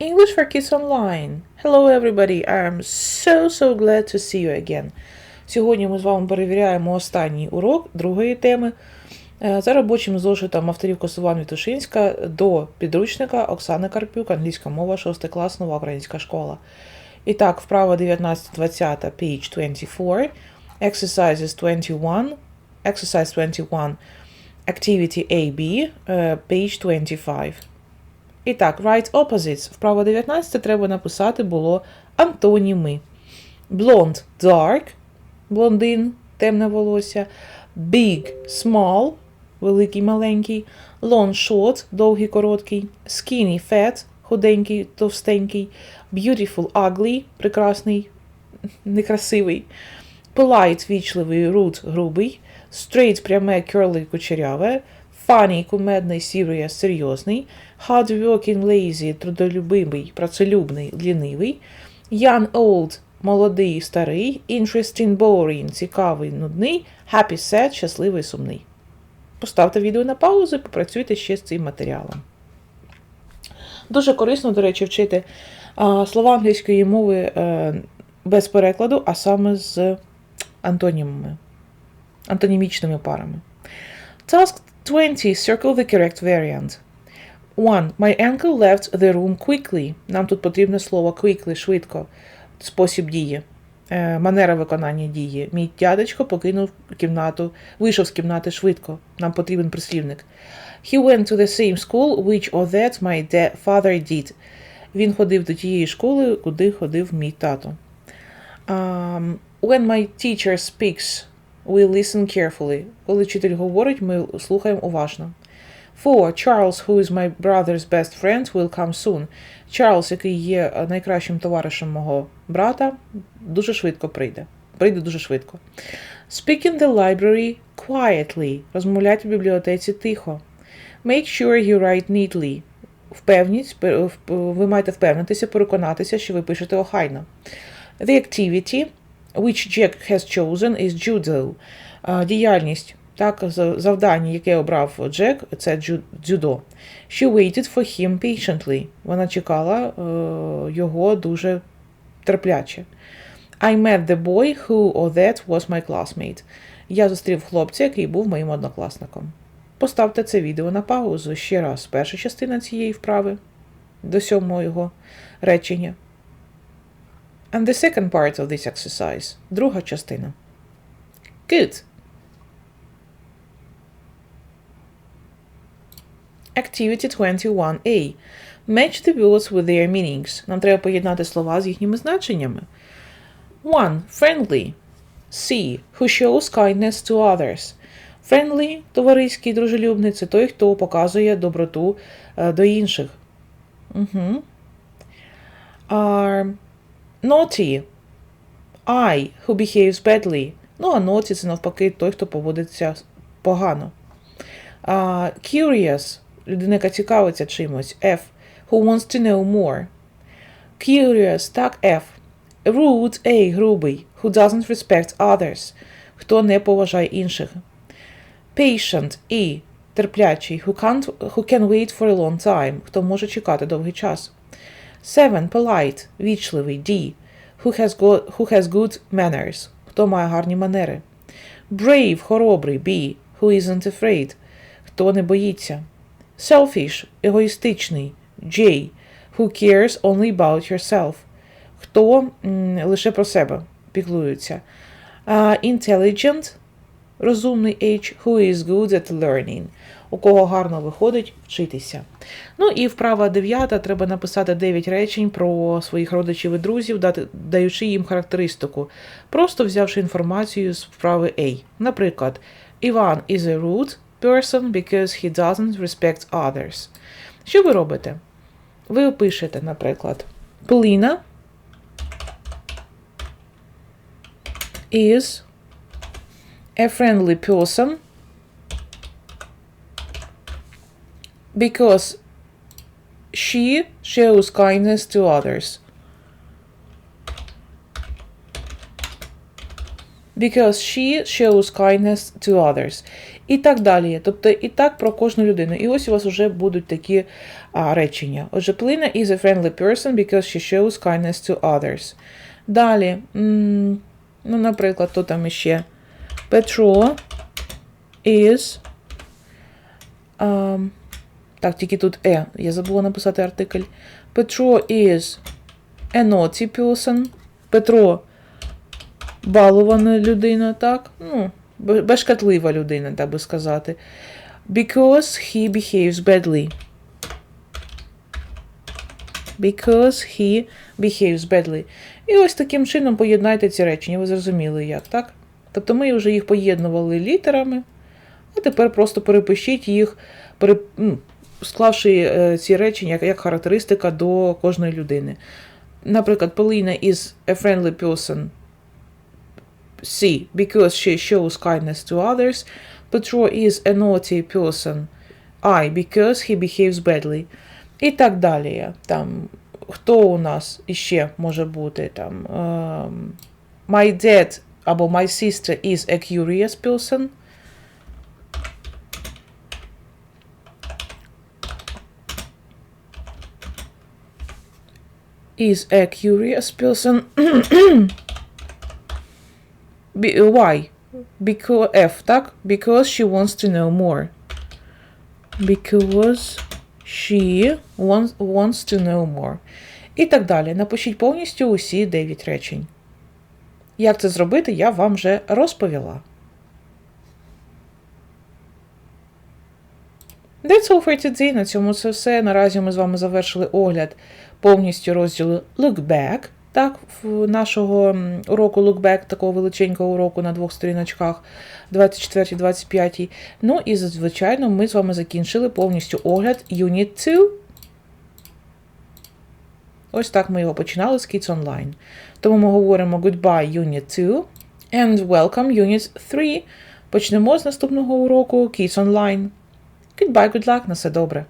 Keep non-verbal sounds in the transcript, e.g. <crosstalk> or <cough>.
English for Kids Online. Hello everybody. I'm so so glad to see you again. Сьогодні ми з вами перевіряємо останній урок другої теми е, за робочим зошитом авторів Косован Вітушинська до підручника Оксани Карпюк, англійська мова, 6 клас, нова українська школа. І так, вправа 19-20, page 24, exercises 21, exercise 21, activity AB, е, page 25. І так, right opposites. Вправо 19 треба написати було антоніми. Blonde – dark, блондин, темне волосся. Big – small, великий, маленький. Long – short, довгий, короткий. Skinny – fat, худенький, товстенький. Beautiful – ugly, прекрасний, некрасивий. Polite – вічливий, rude – грубий. Straight – пряме, curly – кучеряве. Funny – кумедний, serious – серйозний. Hardworking – lazy – трудолюбивий, працелюбний, лінивий. Young – old – молодий, старий. Interesting – boring – цікавий, нудний. Happy – sad – щасливий, сумний. Поставте відео на паузу і попрацюйте ще з цим матеріалом. Дуже корисно, до речі, вчити слова англійської мови е, без перекладу, а саме з антонімами, антонімічними парами. Task 20. Circle the correct variant. 1. My uncle left the room quickly. Нам тут потрібне слово quickly, швидко. Спосіб дії. Е, манера виконання дії. Мій дядечко покинув кімнату, вийшов з кімнати швидко. Нам потрібен прислівник. He went to the same school, which or that my da- father did. Він ходив до тієї школи, куди ходив мій тато. Um, when my teacher speaks, we listen carefully. Коли вчитель говорить, ми слухаємо уважно. 4. Charles, who is my brother's best friend, will come soon. Чарльз, який є е, найкращим товаришем мого брата, дуже швидко прийде. Прийде дуже швидко. Speak in the library quietly. Розмовляйте в бібліотеці тихо. Make sure you write neatly. Впевніть, ви маєте впевнитися, переконатися, що ви пишете охайно. The activity which Jack has chosen is judo. Діяльність, так, завдання, яке обрав Джек, це дзюдо. She waited for him patiently. Вона чекала е, його дуже терпляче. I met the boy who or that was my classmate. Я зустрів хлопця, який був моїм однокласником. Поставте це відео на паузу ще раз. Перша частина цієї вправи до сьомого речення. And the second part of this exercise. Друга частина. Good. Activity 21A. Match the words with their meanings. Нам треба поєднати слова з їхніми значеннями. 1. Friendly. C. Who shows kindness to others. Friendly, товариський, дружелюбний це той, хто показує доброту е, до інших. Угу. Are naughty. I, who behaves badly. Ну, а naughty – це навпаки той, хто поводиться погано. Uh, curious – людина, яка цікавиться чимось. F. Who wants to know more. Curious, так, F. Rude, A. Грубий. Who doesn't respect others. Хто не поважає інших. Patient, E. Терплячий. Who, can't, who can wait for a long time. Хто може чекати довгий час. 7. Polite. Вічливий. D. Who has, go, who has good manners. Хто має гарні манери. Brave. Хоробрий. B. Who isn't afraid. Хто не боїться. Selfish – егоїстичний. J. Who cares only about yourself. Хто м, лише про себе піклується. Uh, intelligent – розумний H. Who is good at learning. У кого гарно виходить вчитися. Ну і вправа дев'ята треба написати 9 речень про своїх родичів і друзів, даючи їм характеристику, просто взявши інформацію з вправи A. Наприклад, Іван is a rude person because he doesn't respect others. Що ви робите? Ви опишете, наприклад, Поліна is a friendly person because she shows kindness to others. Because she shows kindness to others. І так далі. Тобто і так про кожну людину. І ось у вас вже будуть такі а, речення. Отже, Поліна is a friendly person because she shows kindness to others. Далі, ну, наприклад, то там іще Петро is. А, так, тільки тут е. Я забула написати артикль. Петро is a naughty person. Петро балована людина, так? Ну, безшкатлива людина, так би сказати. Because he behaves badly. Because he behaves badly. І ось таким чином поєднайте ці речення. Ви зрозуміли, як, так? Тобто ми вже їх поєднували літерами, а тепер просто перепишіть їх, пере, ну, склавши е, ці речення як, характеристика до кожної людини. Наприклад, Поліна is a friendly person. C. Because she shows kindness to others. Petro is a naughty person. I. Because he behaves badly. І так далі. Там, хто у нас іще може бути? Там, ем, my dad або my sister is a curious person. Is a curious person. <clears throat> Be, why? Because F, так? Because she wants to know more. Because she wants, wants to know more. І так далі. Напишіть повністю усі 9 речень. Як це зробити, я вам вже розповіла. That's all for today. На цьому це все. Наразі ми з вами завершили огляд повністю розділу Look Back. Так, нашого уроку Look Back, такого величенького уроку на двох сторіночках 24-25. Ну і, звичайно, ми з вами закінчили повністю огляд Unit 2. Ось так ми його починали з Kids Online. Тому ми говоримо Goodbye Unit 2 and Welcome Unit 3. Почнемо з наступного уроку Kids Online. Goodbye, good luck, на все добре.